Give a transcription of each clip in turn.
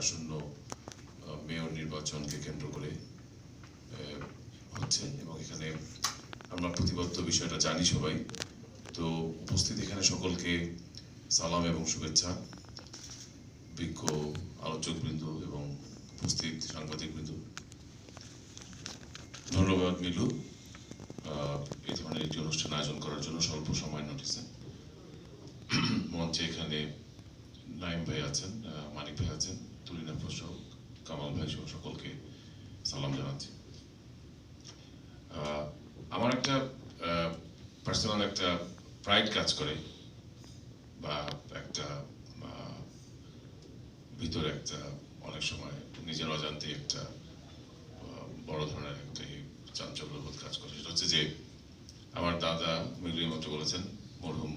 আসন্ন মেয়র নির্বাচনকে কেন্দ্র করে হচ্ছে এবং এখানে আমরা প্রতিবদ্ধ বিষয়টা জানি সবাই। তো উপস্থিত এখানে সকলকে সালাম এবং শুভেচ্ছা। বিজ্ঞ আলোচকবৃন্দ এবং উপস্থিত সাংবাদিকবৃন্দ। ধন্যবাদ মিলু। এই ধরনের একটি অনুষ্ঠান আয়োজন করার জন্য স্বল্প সময় নোটিসে মঞ্চে এখানে নাইম ভাই আছেন মানিক ভাই আছেন। তুলিনা সহ কামাল ভাই সহ সকলকে সালাম জানাচ্ছি। আমার একটা পার্সোনাল একটা প্রাইড কাজ করে বা একটা ভিতরে একটা, অনেক সময় নিজের অজান্তে একটা বড় ধরনের একটা চাঞ্চল্যবোধ কাজ করে। সেটা হচ্ছে যে, আমার দাদা মিলুই মতো বলেছেন, মরহুম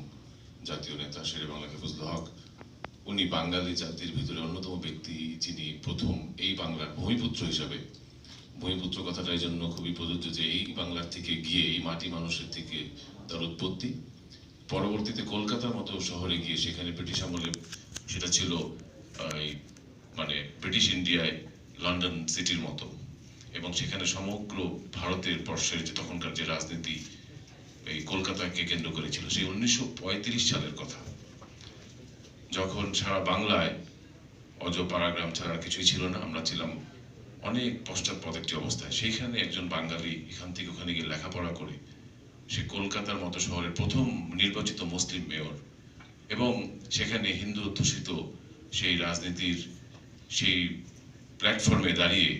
জাতীয় নেতা শেরে বাংলাকে ফজলুল হক। উনি বাঙালি জাতির ভিতরে অন্যতম ব্যক্তি যিনি প্রথম এই বাংলার ভূমিপুত্র হিসাবে। ভূমিপুত্র কথাটা এই জন্য খুবই প্রযোজ্য যে এই বাংলার থেকে গিয়ে, এই মাটি মানুষের থেকে তার উৎপত্তি। পরবর্তীতে কলকাতার মতো শহরে গিয়ে সেখানে ব্রিটিশ আমলে সেটা ছিল মানে ব্রিটিশ ইন্ডিয়ায় লন্ডন সিটির মতো। এবং সেখানে সমগ্র ভারতের বর্ষের যে তখনকার যে রাজনীতি, এই কলকাতাকে কেন্দ্র করেছিল, সেই উনিশশো পঁয়ত্রিশ সালের কথা। যখন সারা বাংলায় অজ পারাগ্রাম ছাড়া কিছুই ছিল না, আমরা ছিলাম অনেক পশ্চাৎপদ একটি অবস্থায়। সেইখানে একজন বাঙালি এখান থেকে ওখানে গিয়ে লেখাপড়া করে, সে কলকাতার মতো শহরের প্রথম নির্বাচিত মুসলিম মেয়র। এবং সেখানে হিন্দু অধ্যুষিত সেই রাজনীতির সেই প্ল্যাটফর্মে দাঁড়িয়ে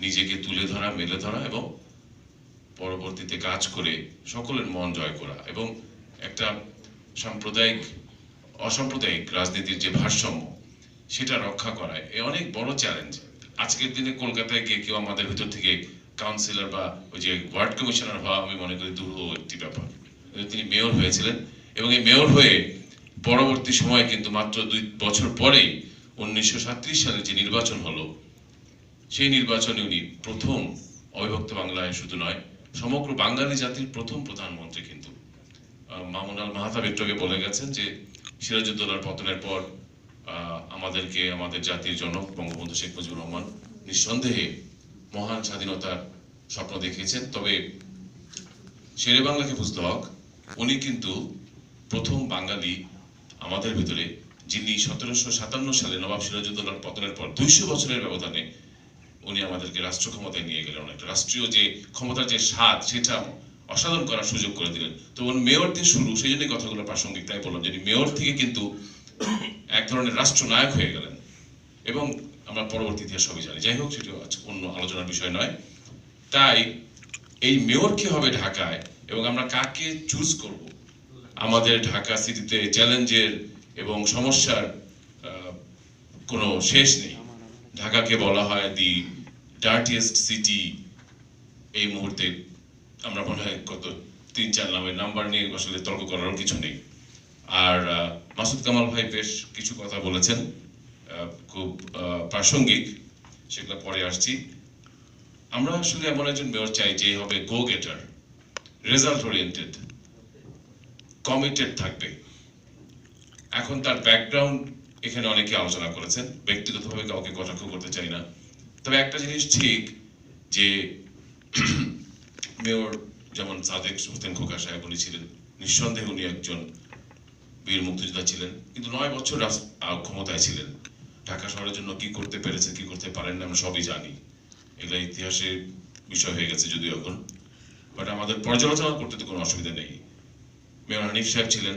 নিজেকে তুলে ধরা, মেলে ধরা এবং পরবর্তীতে কাজ করে সকলের মন জয় করা। এবং একটা সাম্প্রদায়িক অসাম্প্রদায়িক রাজনীতির যে ভারসাম্য সেটা রক্ষা করা এ অনেক বড় চ্যালেঞ্জ আজকের দিনে কলকাতায় গিয়ে কেউ আমাদের ভিতর থেকে কাউন্সিলর বা ওই যে ওয়ার্ড কমিশনার হওয়া আমি মনে করি দুরূহ একটি ব্যাপার। তিনি মেয়র হয়েছিলেন এবং এই মেয়র হয়ে পরবর্তী সময়ে কিন্তু মাত্র দুই বছর পরেই উনিশশো সালে যে নির্বাচন হলো সেই নির্বাচনে উনি প্রথম অবিভক্ত বাংলায় শুধু নয় সমগ্র বাঙালি জাতির প্রথম প্রধানমন্ত্রী কিন্তু আহ, মামুন আল মাহাতাব একটু বলে গেছেন যে সিরাজউদ্দৌলার পতনের পর আমাদেরকে, আমাদের জাতির জনক বঙ্গবন্ধু শেখ মুজিবুর রহমান নিঃসন্দেহে মহান স্বাধীনতার স্বপ্ন দেখিয়েছেন। তবে শেরে বাংলাকে বুঝতে হক, উনি কিন্তু প্রথম বাঙালি আমাদের ভিতরে, যিনি সতেরোশো সাতান্ন সালে নবাব সিরাজউদ্দৌলার পতনের পর দুইশো বছরের ব্যবধানে উনি আমাদেরকে রাষ্ট্র ক্ষমতায় নিয়ে গেলেন। একটা রাষ্ট্রীয় যে ক্ষমতার যে স্বাদ, সেটা অসাধন করার সুযোগ করে দিলেন। তো মেয়র দিয়ে শুরু, সেই জন্যই কথাগুলো প্রাসঙ্গিক তাই বললাম, যে মেয়র থেকে কিন্তু এক ধরনের রাষ্ট্রনায়ক হয়ে গেলেন। এবং আমরা পরবর্তী ইতিহাস সবই জানি। যাই হোক, সেটি অন্য আলোচনার বিষয় নয়। তাই এই মেয়র কি হবে ঢাকায় এবং আমরা কাকে চুজ করব? আমাদের ঢাকা সিটিতে চ্যালেঞ্জের এবং সমস্যার কোনো শেষ নেই। ঢাকাকে বলা হয় দি ডার্টিয়েস্ট সিটি এই মুহূর্তে আমরা মনে হয় কত তিন চার নামের নাম্বার নিয়ে আসলে তর্ক করারও কিছু নেই। আর মাসুদ কামাল ভাই বেশ কিছু কথা বলেছেন খুব প্রাসঙ্গিক, সেগুলো পরে আসছি। আমরা আসলে এমন একজন মেয়র চাই যে হবে go getter result oriented committed থাকবে। এখন তার ব্যাকগ্রাউন্ড এখানে অনেকে আলোচনা করেছেন, ব্যক্তিগতভাবে কাউকে কটাক্ষ করতে চাই না। তবে একটা জিনিস ঠিক যে মেয়র যেমন সাদেক হোসেন খোকা সাহেব, উনি ছিলেন নিঃসন্দেহে উনি একজন বীর মুক্তিযোদ্ধা ছিলেন। কিন্তু নয় বছর ক্ষমতায় ছিলেন। ঢাকা শহরের জন্য কি করতে পেরেছে, কি করতে পারেন না, আমরা সবই জানি। এগুলো ইতিহাসের বিষয় হয়ে গেছে যদিও এখন। বাট আমাদের পর্যালোচনা করতে তো কোনো অসুবিধা নেই। মেয়র হানিফ সাহেব ছিলেন,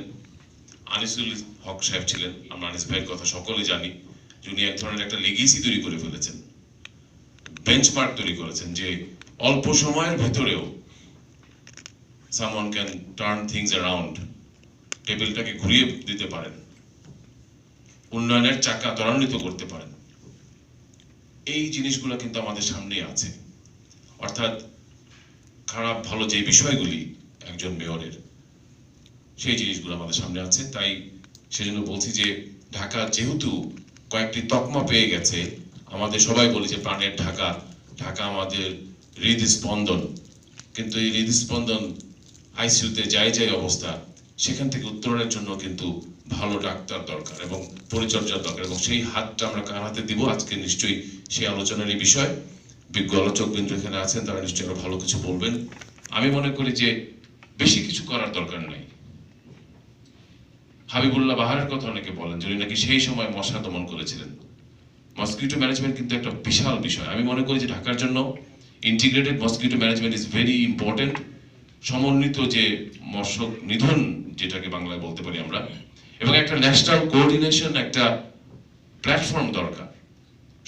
আনিসুল হক সাহেব ছিলেন, আমরা আনিস ভাইয়ের কথা সকলে জানি যে উনি এক ধরনের একটা লেগেসি তৈরি করে ফেলেছেন। বেঞ্চমার্ক তৈরি করেছেন যে অল্প সময়ের ভেতরেও someone can turn things around টেবিলটাকে ঘুরিয়ে দিতে পারেন। উন্নয়নের চাকা ত্বরান্বিত করতে পারেন। এই জিনিসগুলো কিন্তু আমাদের সামনেই আছে। অর্থাৎ খারাপ, ভালো যে বিষয়গুলি একজন মেয়রের, সেই জিনিসগুলো আমাদের সামনে আছে। তাই সেজন্য বলছি যে, ঢাকা যেহেতু কয়েকটি তকমা পেয়ে গেছে, আমাদের সবাই বলি যে, প্রাণের ঢাকা। ঢাকা আমাদের হৃদস্পন্দন। কিন্তু এই হৃদস্পন্দন আইসিইউতে যাই যাই অবস্থা, সেখান থেকে উত্তরণের জন্য কিন্তু ভালো ডাক্তার দরকার এবং পরিচর্যার দরকার এবং সেই হাতটা আমরা কার হাতে দিব, আজকে নিশ্চয়ই সেই আলোচনারই বিষয়। বিজ্ঞ আলোচক বিন্দু এখানে আছেন, তারা নিশ্চয়ই আরও ভালো কিছু বলবেন। আমি মনে করি যে বেশি কিছু করার দরকার নাই। হাবিবুল্লাহ বাহারের কথা অনেকে বলেন, যিনি নাকি সেই সময় মশা দমন করেছিলেন। মসকিউটো ম্যানেজমেন্ট কিন্তু একটা বিশাল বিষয়। আমি মনে করি যে ঢাকার জন্য integrated mosquito management is very important সমন্বিত যে মশক নিধন যেটাকে বাংলায় বলতে পারি আমরা, এবং একটা ন্যাশনাল কোঅর্ডিনেশন একটা প্ল্যাটফর্ম দরকার।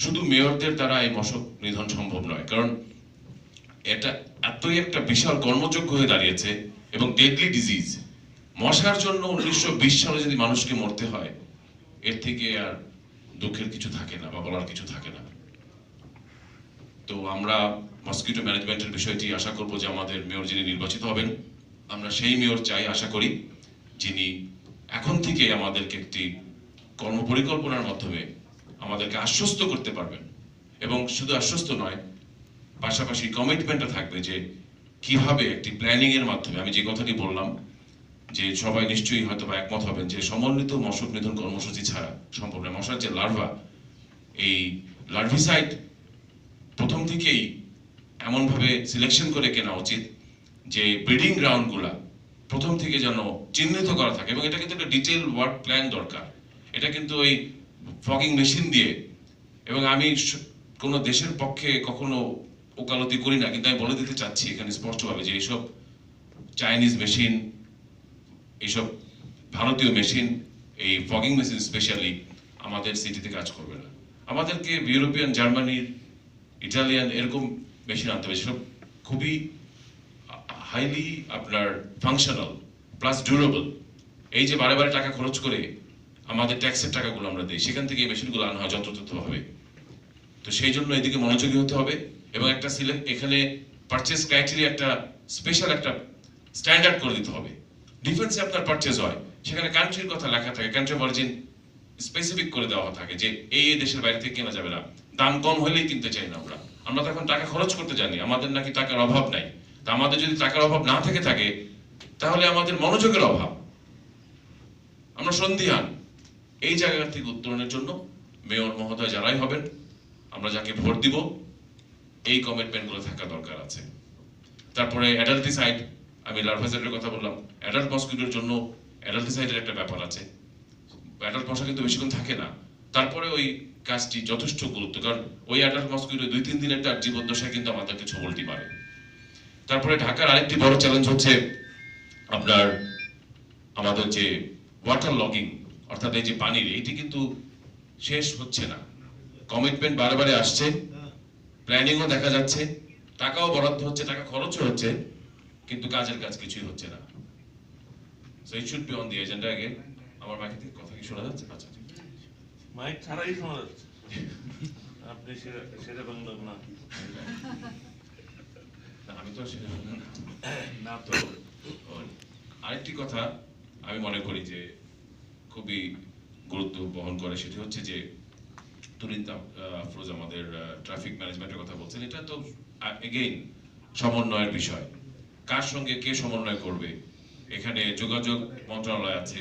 শুধু মেয়রদের দ্বারা এই মশক নিধন সম্ভব নয়, কারণ এটা এতই একটা বিশাল কর্মযোগ্য হয়ে দাঁড়িয়েছে এবং ডেডলি ডিজিজ মশার জন্য উনিশশো বিশ সালে যদি মানুষকে মরতে হয়, এর থেকে আর দুঃখের কিছু থাকে না বা বলার কিছু থাকে না। তো আমরা মসকিউটো ম্যানেজমেন্টের বিষয়টি আশা করব যে আমাদের মেয়র যিনি নির্বাচিত হবেন, আমরা সেই মেয়র চাই আশা করি, যিনি এখন থেকে আমাদেরকে একটি কর্মপরিকল্পনার মাধ্যমে আমাদেরকে আশ্বস্ত করতে পারবেন। এবং শুধু আশ্বস্ত নয়, পাশাপাশি কমিটমেন্টটা থাকবে যে কীভাবে একটি প্ল্যানিং এর মাধ্যমে, আমি যে কথাটি বললাম, যে সবাই নিশ্চয়ই হয়তো বা একমত হবেন যে সমন্বিত মশক নিধন কর্মসূচি ছাড়া নয়। মশার যে লার্ভা এই লার্ভিসাইড প্রথম থেকেই এমনভাবে সিলেকশন করে কেনা উচিত যে ব্রিডিং গ্রাউন্ডগুলা প্রথম থেকে যেন চিহ্নিত করা থাকে এবং এটা কিন্তু একটা ডিটেল ওয়ার্ক প্ল্যান দরকার। এটা কিন্তু ওই ফগিং মেশিন দিয়ে এবং আমি কোনো দেশের পক্ষে কখনো ওকালতি করি না, কিন্তু আমি বলে দিতে চাচ্ছি এখানে স্পষ্টভাবে যে এইসব চাইনিজ মেশিন এইসব ভারতীয় মেশিন এই ফগিং মেশিন স্পেশালি আমাদের সিটিতে কাজ করবে না। আমাদেরকে ইউরোপিয়ান জার্মানির ইটালিয়ান এরকম মেশিন আনতে হবে। সেসব খুবই হাইলি আপনার ফাংশনাল প্লাস ডিউরেবল এই যে বারে বারে টাকা খরচ করে আমাদের ট্যাক্সের টাকাগুলো আমরা দিই, সেখান থেকে এই মেশিনগুলো আনা হয় যত্রতত্রভাবে। তো সেই জন্য এদিকে মনোযোগী হতে হবে এবং একটা সিলেক্ট এখানে পারচেস ক্রাইটেরিয়া একটা স্পেশাল একটা স্ট্যান্ডার্ড করে দিতে হবে। ডিফেন্সে আপনার পারচেজ হয়, সেখানে কান্ট্রির কথা লেখা থাকে কান্ট্রি অরিজিন স্পেসিফিক করে দেওয়া থাকে যে এই দেশের বাইরে থেকে কেনা যাবে না। দাম কম হলেই কিনতে চাই না আমরা। আমরা তো এখন টাকা খরচ করতে জানি, আমাদের নাকি টাকার অভাব নাই। তা আমাদের যদি টাকার অভাব না থেকে থাকে, তাহলে আমাদের মনোযোগের অভাব। আমরা সন্ধিহান। এই জায়গা থেকে উত্তরণের জন্য মেয়র মহোদয় যারাই হবেন, আমরা যাকে ভোট দিব, এই কমিটমেন্টগুলো থাকা দরকার আছে। তারপরে অ্যাডাল্টিসাইড আমি লার্ভাসাইডের কথা বললাম অ্যাডাল্ট মসকিউটোর জন্য অ্যাডাল্টিসাইডের একটা ব্যাপার আছে। অ্যাডাল্ট মশা কিন্তু বেশিক্ষণ থাকে না। তারপরে ওই কাজটি যথেষ্ট গুরুত্ব, কারণ ওই অ্যাডাল্ট মসকিউটো দুই তিন দিনের তার জীবদ্দশায় কিন্তু আমাদেরকে ছবলটি মারে। তারপরে ঢাকার আরেকটি বড় চ্যালেঞ্জ হচ্ছে আপনার আমাদের যে ওয়াটার লগিং অর্থাৎ এই যে পানির এইটি কিন্তু শেষ হচ্ছে না। কমিটমেন্ট বারে আসছে প্ল্যানিংও দেখা যাচ্ছে, টাকাও বরাদ্দ হচ্ছে, টাকা খরচও হচ্ছে, কিন্তু কাজের কাজ কিছুই হচ্ছে না। So it should be on the agenda আমার মাইকে থেকে কথা কি শোনা যাচ্ছে? আচ্ছা ঠিক মাইক ছাড়াই শোনা যাচ্ছে। আপনি সেরা বাংলার না? আমি তো না। তো। আরেকটি কথা আমি মনে করি যে খুবই গুরুত্ব বহন করে সেটি হচ্ছে যে আফরোজ আমাদের ট্রাফিক ম্যানেজমেন্টের কথা বলছেন। এটা তো এগেইন সমন্বয়ের বিষয়। কার সঙ্গে কে সমন্বয় করবে? এখানে যোগাযোগ মন্ত্রণালয় আছে।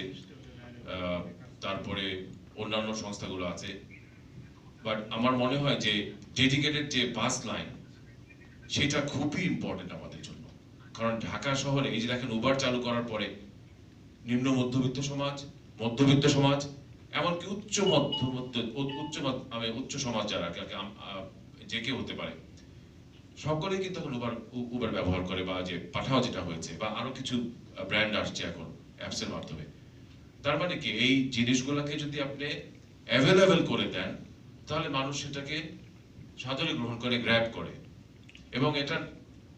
তারপরে অন্যান্য সংস্থাগুলো আছে। বাট আমার মনে হয় যে ডেডিকেটেড যে বাস লাইন সেটা খুবই ইম্পর্টেন্ট আমাদের জন্য। কারণ ঢাকা শহরে এই যে দেখেন উবার চালু করার পরে নিম্ন মধ্যবিত্ত সমাজ মধ্যবিত্ত সমাজ, এমনকি উচ্চ মধ্যবিত্ত, উচ্চ আমি উচ্চ সমাজ যারা যে কেউ হতে পারে, সকলেই কিন্তু এখন উবার উবার ব্যবহার করে বা যে পাঠাও যেটা হয়েছে, বা আরও কিছু ব্র্যান্ড আসছে এখন অ্যাপসের মাধ্যমে। তার মানে কি? এই জিনিসগুলোকে যদি আপনি অ্যাভেলেবেল করে দেন, তাহলে মানুষ সেটাকে সাদরে গ্রহণ করে গ্র্যাব করে। এবং এটা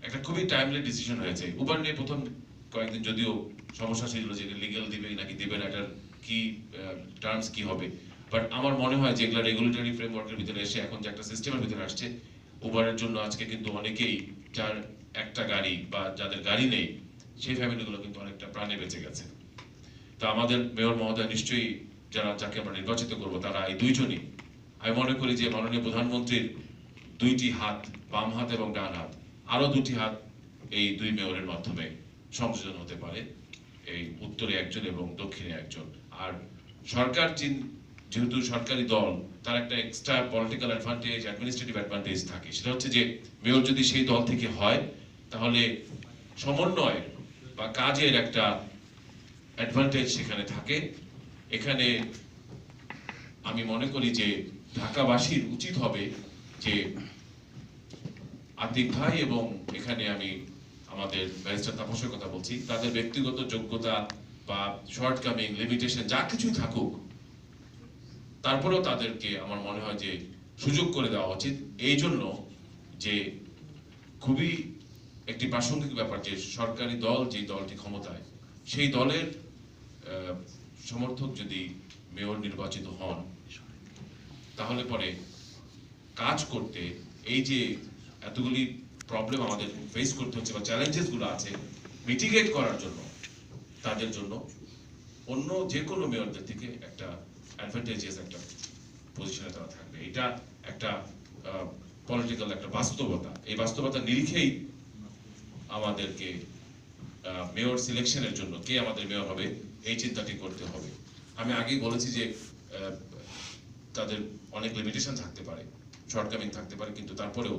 একটা খুবই টাইমলি ডিসিশন হয়েছে। উবার নিয়ে প্রথম কয়েকদিন যদিও সমস্যা ছিল যে লিগেল দিবে নাকি দিবে না, এটার কি টার্মস কি হবে? বাট আমার মনে হয় যে এগুলো রেগুলেটরি ফ্রেমওয়ার্কের ভিতরে এসে এখন যে একটা সিস্টেমের ভিতরে আসছে উবারের জন্য আজকে কিন্তু অনেকেই যার একটা গাড়ি বা যাদের গাড়ি নেই, সেই ফ্যামিলিগুলো কিন্তু অনেকটা প্রাণে বেঁচে গেছে। তো আমাদের মেয়র মহোদয় নিশ্চয়ই যারা যাকে আমরা নির্বাচিত করব, তারা এই দুইজনই। আমি মনে করি যে মাননীয় প্রধানমন্ত্রীর দুইটি হাত, বাম হাত এবং ডান হাত আরও দুটি হাত এই দুই মেয়রের মাধ্যমে সংযোজন হতে পারে। এই উত্তরে একজন এবং দক্ষিণে একজন। আর সরকার যেহেতু সরকারি দল, তার একটা extra political advantage administrative advantage থাকে। সেটা হচ্ছে যে মেয়র যদি সেই দল থেকে হয়, তাহলে সমন্বয় বা কাজের একটা অ্যাডভান্টেজ সেখানে থাকে। এখানে আমি মনে করি যে ঢাকাবাসীর উচিত হবে যে আতিক ভাই এবং এখানে আমি আমাদের ব্যারিস্টার তাপসের কথা বলছি, তাদের ব্যক্তিগত যোগ্যতা বা শর্টকামিং লিমিটেশন যা কিছুই থাকুক, তারপরেও তাদেরকে আমার মনে হয় যে সুযোগ করে দেওয়া উচিত। এই জন্য যে খুবই একটি প্রাসঙ্গিক ব্যাপার যে সরকারি দল যে দলটি ক্ষমতায়, সেই দলের সমর্থক যদি মেয়র নির্বাচিত হন, তাহলে পরে কাজ করতে এই যে এতগুলি প্রবলেম আমাদের ফেস করতে হচ্ছে বা চ্যালেঞ্জেসগুলো আছে মিটিগেট করার জন্য, তাদের জন্য অন্য যে কোনো মেয়রদের থেকে একটা অ্যাডভান্টেজিয়াস একটা পজিশনে তারা থাকবে। এটা একটা পলিটিক্যাল একটা বাস্তবতা। এই বাস্তবতা নিরিখেই আমাদেরকে মেয়র সিলেকশনের জন্য কে আমাদের মেয়র হবে? এই চিন্তাটি করতে হবে। আমি আগেই বলেছি যে তাদের অনেক লিমিটেশন থাকতে পারে শর্টকামিং থাকতে পারে, কিন্তু তারপরেও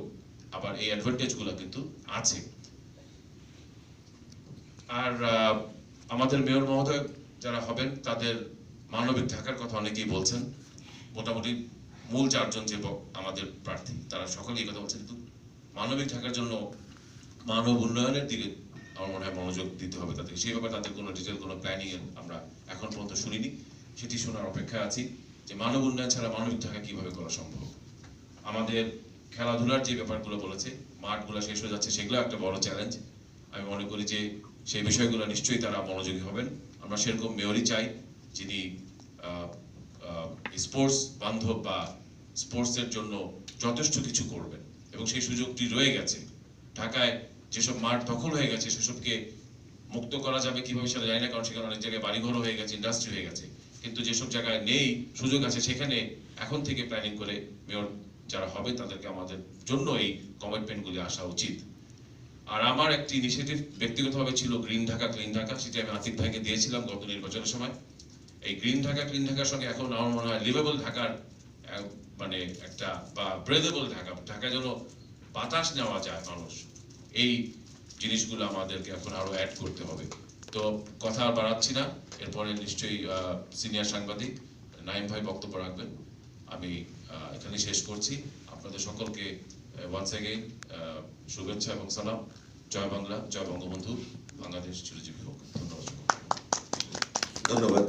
আবার এই অ্যাডভান্টেজগুলো কিন্তু আছে। আর আমাদের মেয়র মহোদয় যারা হবেন, তাদের মানবিক থাকার কথা অনেকেই বলছেন। মোটামুটি মূল চারজন যে আমাদের প্রার্থী, তারা সকলেই কথা বলছেন। কিন্তু মানবিক থাকার জন্য মানব উন্নয়নের দিকে আমার মনে হয় মনোযোগ দিতে হবে তাদের সেই ব্যাপারে তাদের কোনো ডিটেল কোনো প্ল্যানিং আমরা এখন পর্যন্ত শুনিনি। সেটি শোনার অপেক্ষায় আছি যে মানব উন্নয়ন ছাড়া মানবিক থাকা কীভাবে করা সম্ভব? আমাদের খেলাধুলার যে ব্যাপারগুলো বলেছে, মাঠগুলো শেষ হয়ে যাচ্ছে, সেগুলো একটা বড় চ্যালেঞ্জ আমি মনে করি যে সেই বিষয়গুলো নিশ্চয়ই তারা মনোযোগী হবেন। আমরা সেরকম মেয়রই চাই যিনি স্পোর্টস বান্ধব বা স্পোর্টসের জন্য যথেষ্ট কিছু করবেন। এবং সেই সুযোগটি রয়ে গেছে। ঢাকায় যেসব মাঠ দখল হয়ে গেছে, সেসবকে মুক্ত করা যাবে কীভাবে সেটা জানি না, কারণ সেখানে অনেক জায়গায় বাড়িঘরও হয়ে গেছে ইন্ডাস্ট্রি হয়ে গেছে। কিন্তু যেসব জায়গায় নেই, সুযোগ আছে, সেখানে এখন থেকে প্ল্যানিং করে মেয়র যারা হবে, তাদেরকে আমাদের জন্য এই কমিটমেন্টগুলি আসা উচিত। আর আমার একটি ইনিশিয়েটিভ ব্যক্তিগতভাবে ছিল গ্রিন ঢাকা ক্লিন ঢাকা সেটি আমি আতিক ভাইকে দিয়েছিলাম গত নির্বাচনের সময়। এই গ্রিন ঢাকা ক্লিন ঢাকার সঙ্গে এখন আমার মনে হয় লিভেবল ঢাকার মানে একটা বা ব্রেদেবল ঢাকা ঢাকা যেন বাতাস নেওয়া যায় মানুষ। এই জিনিসগুলো আমাদেরকে এখন আরও অ্যাড করতে হবে। তো কথা আর বাড়াচ্ছি না, এরপরে নিশ্চয়ই সিনিয়র সাংবাদিক নাইম ভাই বক্তব্য রাখবেন। আমি এখানে শেষ করছি। আপনাদের সকলকে ওয়ান্স এগেইন শুভেচ্ছা এবং সালাম। জয় বাংলা, জয় বঙ্গবন্ধু। বাংলাদেশ চিরজীবী হোক। ধন্যবাদ ধন্যবাদ।